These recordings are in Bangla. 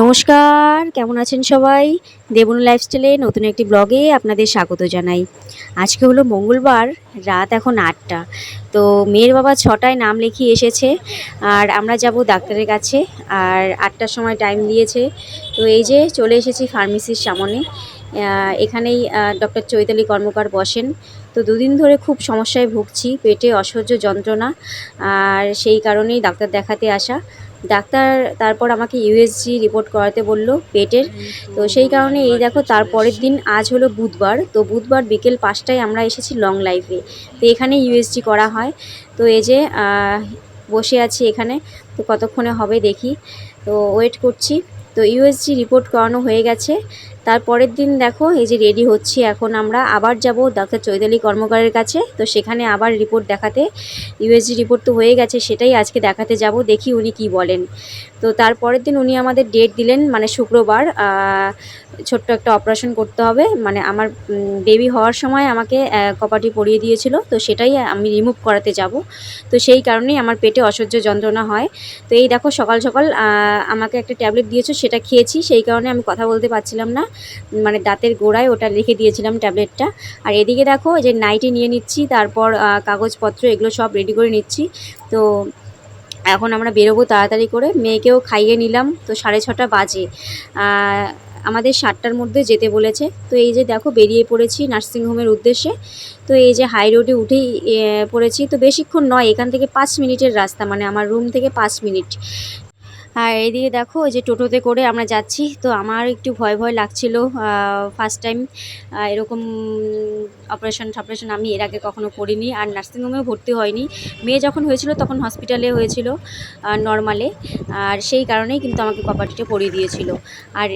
নমস্কার, কেমন আছেন সবাই? দেবন লাইফস্টাইলে নতুন একটি ব্লগে আপনাদের স্বাগত জানাই। আজকে হলো মঙ্গলবার, রাত এখন আটটা। তো মেয়ের বাবা ছটায় নাম লিখিয়ে এসেছে, আর আমরা যাব ডাক্তারের কাছে, আর আটটার সময় টাইম দিয়েছে। তো এই যে চলে এসেছি ফার্মেসির সামনে। এখানেই ডক্টর চৈতালি কর্মকার বসেন। তো দুদিন ধরে খুব সমস্যায় ভুগছি, পেটে অসহ্য যন্ত্রণা, আর সেই কারণেই ডাক্তার দেখাতে আসা। ডাক্তার তারপর আমাকে ইউএসজি রিপোর্ট করাতে বলল পেটের। তো সেই কারণে এই দেখো তারপরের দিন আজ হলো বুধবার। তো বুধবার বিকেল পাঁচটায় আমরা এসেছি লং লাইফে তো এখানে ইউএসজি করা হয়। তো এই যে বসে আছি এখানে। তো কতক্ষণে হবে দেখি। তো ওয়েট করছি। তো ইউএসজি রিপোর্ট করানো হয়ে গেছে। তারপরের দিন দেখো, এই যে রেডি হচ্ছি। এখন আমরা আবার যাব ডাক্তার চৈতালি কর্মকারের কাছে। তো সেখানে আবার রিপোর্ট দেখাতে ইউএসজি রিপোর্ট তো হয়ে গেছে, সেটাই আজকে দেখাতে যাব, দেখি উনি কি বলেন। তো তারপরের দিন উনি আমাদের ডেট দিলেন মানে শুক্রবার ছোট্ট একটা অপারেশন করতে হবে। মানে আমার বেবি হওয়ার সময় আমাকে কপাটি পরিয়ে দিয়েছিল, তো সেটাই আমি রিমুভ করাতে যাব। তো সেই কারণেই আমার পেটে অসহ্য যন্ত্রণা হয়। তো এই দেখো সকাল সকাল আমাকে একটা ট্যাবলেট দিয়েছ, সেটা খেয়েছি। সেই কারণে আমি কথা বলতে পারছিলাম না। মানে দাঁতের গোড়ায় ওটা লিখে দিয়েছিলাম ট্যাবলেটটা। আর এদিকে দেখো যে নাইটি নিয়ে নিচ্ছি, তারপর কাগজপত্র এগুলো সব রেডি করে নিচ্ছি। তো এখন আমরা বেরোবো তাড়াতাড়ি করে। মেয়েকেও খাইয়ে নিলাম, তো সাড়ে ছটা বাজে। আমাদের সাতটার মধ্যে যেতে বলেছে। তো এই যে দেখো, বেরিয়ে পড়েছি নার্সিংহোমের উদ্দেশ্যে। তো এই যে হাই রোডে উঠেই পড়েছি। তো বেশিক্ষণ নয়, এখান থেকে পাঁচ মিনিটের রাস্তা মানে আমার রুম থেকে পাঁচ মিনিট। আর এইদিকে দেখো যে টোটোতে করে আমরা যাচ্ছি। তো আমার একটু ভয় ভয় লাগছিল ফার্স্ট টাইম এরকম অপারেশন টপারেশন আমি এর আগে কখনো করিনি আর নার্সিংহোমেও ভর্তি হয়নি। মেয়ে যখন হয়েছিল তখন হসপিটালে হয়েছিল নর্মালে আর সেই কারণেই কিন্তু আমাকে কপাটিটা পরিয়ে দিয়েছিল। আর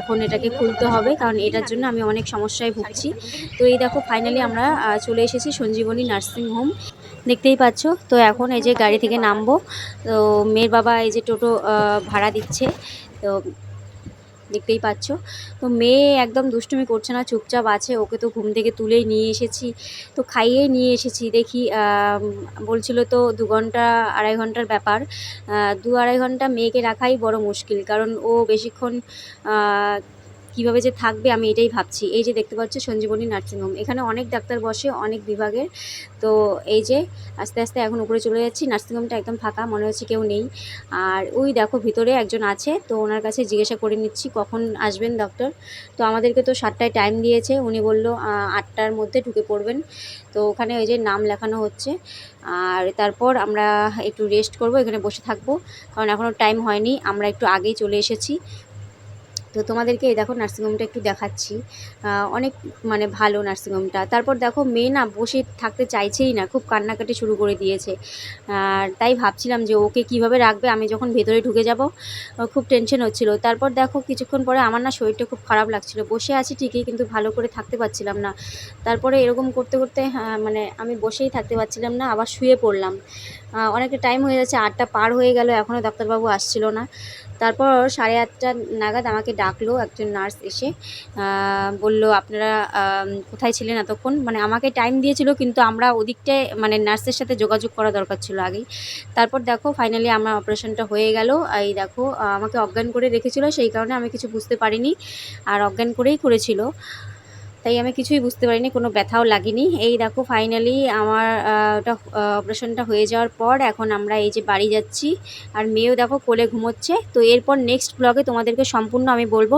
এখন এটাকে খুলতে হবে, কারণ এটার জন্য আমি অনেক সমস্যায় ভুগছি। তো এই দেখো ফাইনালি আমরা চলে এসেছি সঞ্জীবনী নার্সিং হোম দেখতেই পাচ্ছ। তো এখন এই যে গাড়ি থেকে নামবো। তো মেয়ের বাবা এই যে টোটো ভাড়া দিচ্ছে। তো দেখতেই পাচ্ছ। তো মেয়ে একদম দুষ্টুমি করছে না, চুপচাপ আছে। ওকে তো ঘুম থেকে তুলেই নিয়ে এসেছি। তো খাইয়েই নিয়ে এসেছি। দেখি বলছিল তো দু ঘণ্টা, আড়াই ঘণ্টার ব্যাপার। দু আড়াই ঘণ্টা মেয়েকে রাখাই বড় মুশকিল। কারণ ও বেশিক্ষণ কীভাবে যে থাকবে আমি এটাই ভাবছি। এই যে দেখতে পাচ্ছ সঞ্জীবনী নার্সিংহোম এখানে অনেক ডাক্তার বসে, অনেক বিভাগের। তো এই যে আস্তে আস্তে এখন উপরে চলে যাচ্ছি। নার্সিংহোমটা একদম ফাঁকা, মনে হচ্ছে কেউ নেই। আর ওই দেখো ভিতরে একজন আছে, তো ওনার কাছে জিজ্ঞাসা করে নিচ্ছি, কখন আসবেন ডক্টর তো আমাদেরকে তো সাতটায় টাইম দিয়েছে। উনি বলল আটটার মধ্যে ঢুকে পড়বেন। তো ওখানে ওই যে নাম লেখানো হচ্ছে। আর তারপর আমরা একটু রেস্ট করব, এখানে বসে থাকব। কারণ এখনও টাইম হয়নি, আমরা একটু আগেই চলে এসেছি। তো তোমাদেরকে এই দেখো নার্সিংহোমটা একটু দেখাচ্ছি। অনেক মানে ভালো নার্সিংহোমটা তারপর দেখো মেয়ে না বসে থাকতে চাইছেই না খুব কান্নাকাটি শুরু করে দিয়েছে। আর তাই ভাবছিলাম যে ওকে কীভাবে রাখবে? আমি যখন ভেতরে ঢুকে যাব খুব টেনশন হচ্ছিল। তারপর দেখো কিছুক্ষণ পরে আমার না শরীরটা খুব খারাপ লাগছিল। বসে আছি ঠিকই কিন্তু ভালো করে থাকতে পারছিলাম না। তারপরে এরকম করতে করতে হ্যাঁ, মানে আমি বসেই থাকতে পারছিলাম না আবার শুয়ে পড়লাম। অনেকটা টাইম হয়ে যাচ্ছে, আটটা পার হয়ে গেল এখনও ডাক্তারবাবু আসছিল না। তারপর সাড়ে আটটা নাগাদ আমাকে ডাকলো একজন নার্স এসে বলল, আপনারা কোথায় ছিলেন এতক্ষণ? মানে আমাকে টাইম দিয়েছিল, কিন্তু আমরা ওদিকটায় মানে নার্সের সাথে যোগাযোগ করা দরকার ছিল আগেই। তারপর দেখো ফাইনালি আমার অপারেশনটা হয়ে গেল। এই দেখো, আমাকে অজ্ঞান করে রেখেছিল, সেই কারণে আমি কিছু বুঝতে পারিনি, আর অজ্ঞান করেই করেছিল। তাই আমি কিছুই বুঝতে পারিনি, কোনো ব্যথাও লাগেনি। এই দেখো ফাইনালি আমার ওটা অপারেশনটা হয়ে যাওয়ার পর এখন আমরা এই যে বাড়ি যাচ্ছি। আর মেয়েও দেখো কোলে ঘুমোচ্ছে। তো এরপর নেক্সট ব্লগে তোমাদেরকে সম্পূর্ণ আমি বলব।